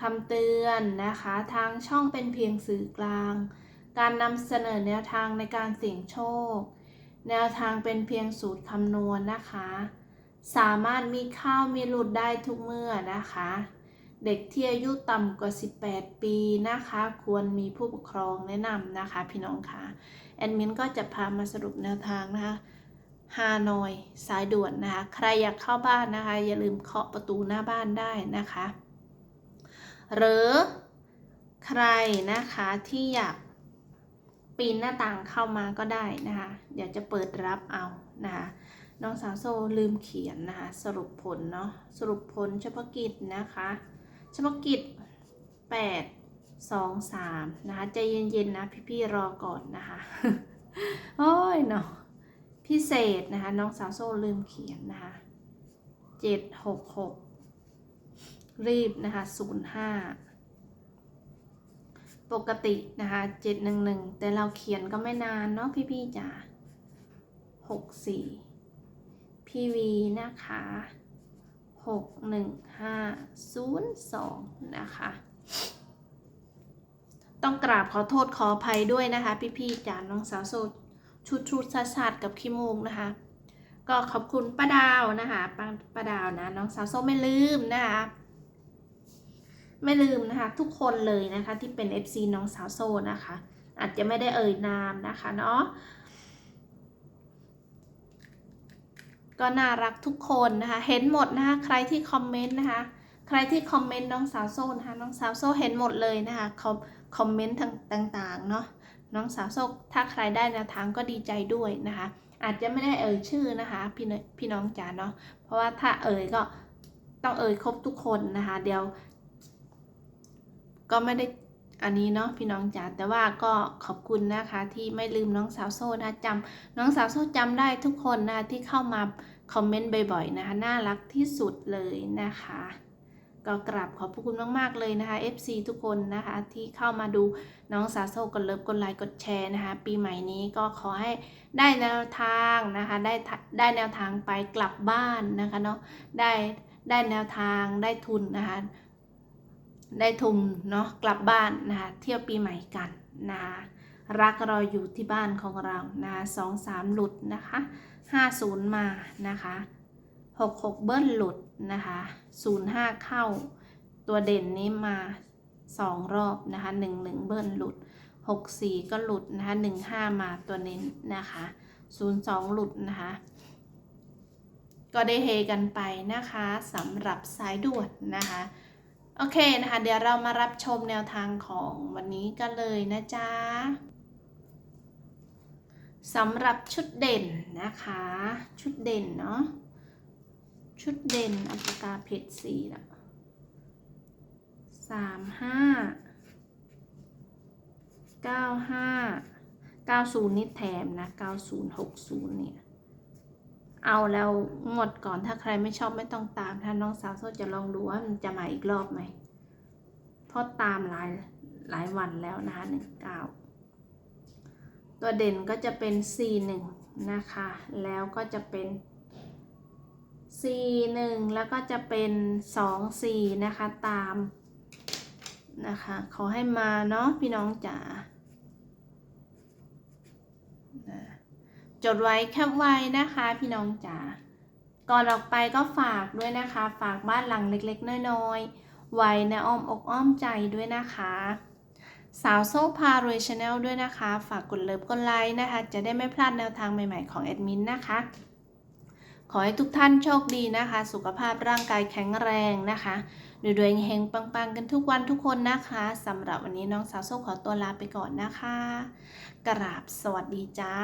คำเตือนนะคะ ทางช่องเป็นเพียงสื่อกลาง การนำเสนอแนวทางในการเสี่ยงโชค แนวทางเป็นเพียงสูตรคำนวณนะคะ สามารถมีข้าวมีหลุดได้ทุกเมื่อนะคะ เด็กที่อายุต่ำกว่า 18 ปีนะคะ ควรมีผู้ปกครองแนะนำนะคะพี่น้องคะแอดมินก็จะพามาสรุปแนวทางนะคะฮานอยสายด่วนนะคะ ใครอยากเข้าบ้านนะคะ อย่าลืมเคาะประตูหน้าบ้านได้นะคะ หรือใครนะคะที่อยากปีนหน้าต่างเข้ามาก็ได้นะคะ เดี๋ยวจะเปิดรับเอานะคะน้องสาวโซลืมเขียนนะคะ สรุปผลเนาะสรุปผลเฉพาะกิจนะคะเฉพาะกิจ 8 2 3 นะคะใจเย็นๆนะพี่ๆรอก่อนนะคะโอ้ยเนาะพิเศษนะคะ น้องสาวโซลืมเขียนนะคะ 7 6 6 รีบนะคะ05 ปกตินะคะ 711 แต่เราเขียนก็ไม่นานเนาะพี่ๆจ๋า64 PV นะคะหกหนึ่งห้าศูนย์สองนะคะ ต้องกราบขอโทษขออภัยด้วยนะคะ พี่ๆจาน้องสาวโซชุดชุดสัดสัดกับขี้มูกนะคะ ก็ขอบคุณป้าดาวนะคะป้าป้าดาวนะ น้องสาวโซไม่ลืมนะคะ ไม่ลืมนะคะ ทุกคนเลยนะคะที่เป็น FC น้องสาวโซนะคะ อาจจะไม่ได้เอ่ยนามนะคะเนาะก็น่ารักทุกคนนะคะ เห็นหมดนะคะ ใครที่คอมเมนต์นะคะ ใครที่คอมเมนต์น้องสาวโซ่นะคะ น้องสาวโซ่เห็นหมดเลยนะคะคอมคอมเมนต์ต่างๆเนาะ น้องสาวโซ่ถ้าใครได้นวทางก็ดีใจด้วยนะคะ อาจจะไม่ได้เอ่ยชื่อนะคะพี่พี่น้องจ๋าเนาะ เพราะว่าถ้าเอ่ยก็ต้องเอ่ยครบทุกคนนะคะ เดี๋ยว ก็ไม่ได้อันนี้เนาะพี่น้องจ๋าแต่ว่าก็ขอบคุณนะคะที่ไม่ลืมน้องสาวโซ่นะจำน้องสาวโซ่จำได้ทุกคนนะที่เข้ามาคอมเมนต์บ่อยๆนะคะน่ารักที่สุดเลยนะคะ ก็กราบขอบพระคุณมากๆเลยนะคะ FC ทุกคนนะคะที่เข้ามาดูน้องสาโซกดเลิฟกดไลค์กดแชร์นะคะ ปีใหม่นี้ก็ขอให้ได้แนวทางนะคะได้ได้แนวทางไปกลับบ้านนะคะเนาะได้ได้แนวทางได้ทุนนะคะ ได้ทุนเนาะกลับบ้านนะคะเที่ยวปีใหม่กันนะคะรักรออยู่ที่บ้านของเรานะคะสองสามหลุดนะคะ50มานะคะ66เบิ้ลหลุดนะคะ05เข้า ตัวเด่นนี้มา2รอบนะคะ11เบิ้ลหลุด64ก็หลุดนะคะ15มาตัวเน้นนะคะ02หลุดนะคะก็ได้เฮกันไปนะคะสำหรับสายด่วนนะคะ โอเคนะคะ เดี๋ยวเรามารับชมแนวทางของวันนี้กันเลยนะจ๊ะสำหรับชุดเด่นนะคะ ชุดเด่นเนาะชุดเด่นอัปกาเพชรสีละสามห้าเก้าห้าเก้าศูนย์นี่แถมนะเก้าศูนย์หกศูนย์เนี่ย เอาแล้วงวดก่อนถ้าใครไม่ชอบไม่ต้องตาม ถ้าน้องสาวโซจะลองดูว่ามันจะมาอีกรอบไหมเพราะตามหลายหลายวันแล้วนะคะหนึ่งเก้าตัวเด่นก็จะเป็น C1 นะคะ แล้วก็จะเป็น C1 แล้วก็จะเป็น 2C นะคะตามนะคะ ขอให้มาเนาะพี่น้องจ๋านะ จดไว้แคปไว้นะคะพี่น้องจ๋าก่อนออกไปก็ฝากด้วยนะคะ ฝากบ้านหลังเล็กๆ น้อยๆ ไว้ในอ้อมอกอ้อมใจด้วยนะคะ สาวโซ่พารวยชาแนลด้วยนะคะ ฝากกดเลิฟกดไลค์นะคะ จะได้ไม่พลาดแนวทางใหม่ๆของแอดมินนะคะ ขอให้ทุกท่านโชคดีนะคะ สุขภาพร่างกายแข็งแรงนะคะรวยๆเฮงปังๆ กันทุกวันทุกคนนะคะสำหรับวันนี้น้องสาวโซ่ขอตัวลาไปก่อนนะคะ กราบสวัสดีจ้า